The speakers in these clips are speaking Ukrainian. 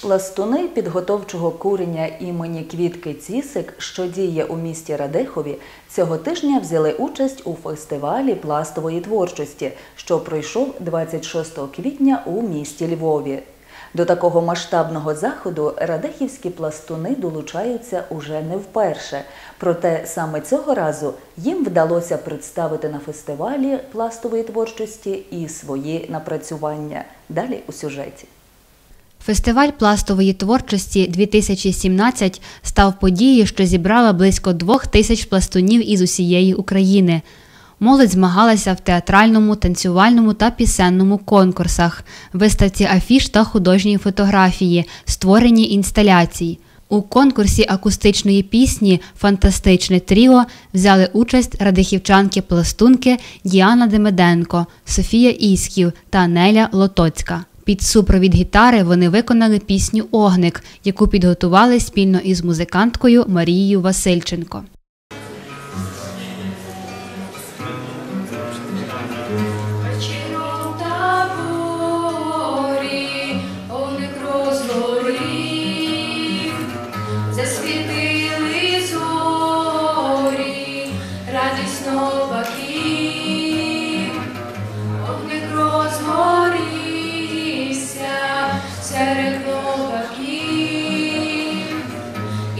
Пластуни підготовчого курення імені Квітки Цісик, що діє у місті Радехові, цього тижня взяли участь у фестивалі пластової творчості, що пройшов 26 квітня у місті Львові. До такого масштабного заходу радехівські пластуни долучаються уже не вперше. Проте саме цього разу їм вдалося представити на фестивалі пластової творчості і свої напрацювання. Далі у сюжеті. Фестиваль пластової творчості 2017 став подією, що зібрала близько двох тисяч пластунів із усієї України. Молодь змагалася в театральному, танцювальному та пісенному конкурсах, виставці афіш та художньої фотографії, створенні інсталяцій. У конкурсі акустичної пісні Фантастичне тріо взяли участь радихівчанки-пластунки Діана Демеденко, Софія Ісків та Неля Лотоцька. Під супровід гітари вони виконали пісню Огник, яку підготували спільно із музиканткою Марією Васильченко.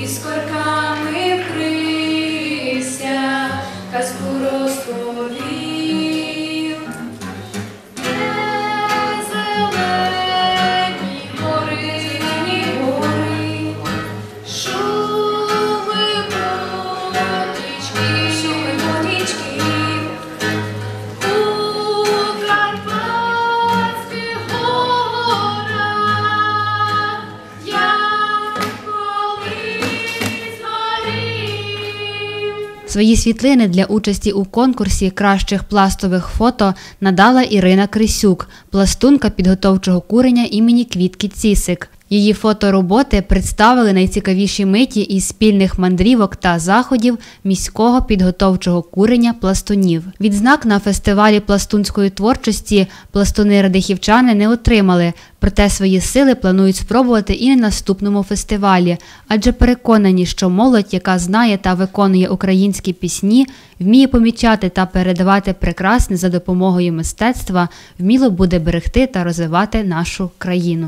Із Свої світлини для участі у конкурсі кращих пластових фото надала Ірина Крисюк, пластунка підготовчого курення імені Квітки Цісик. Її фотороботи представили найцікавіші миті із спільних мандрівок та заходів міського підготовчого курення пластунів. Відзнак на фестивалі пластунської творчості пластуни радихівчани не отримали, проте свої сили планують спробувати і на наступному фестивалі, адже переконані, що молодь, яка знає та виконує українські пісні, вміє помічати та передавати прекрасне за допомогою мистецтва, вміло буде берегти та розвивати нашу країну.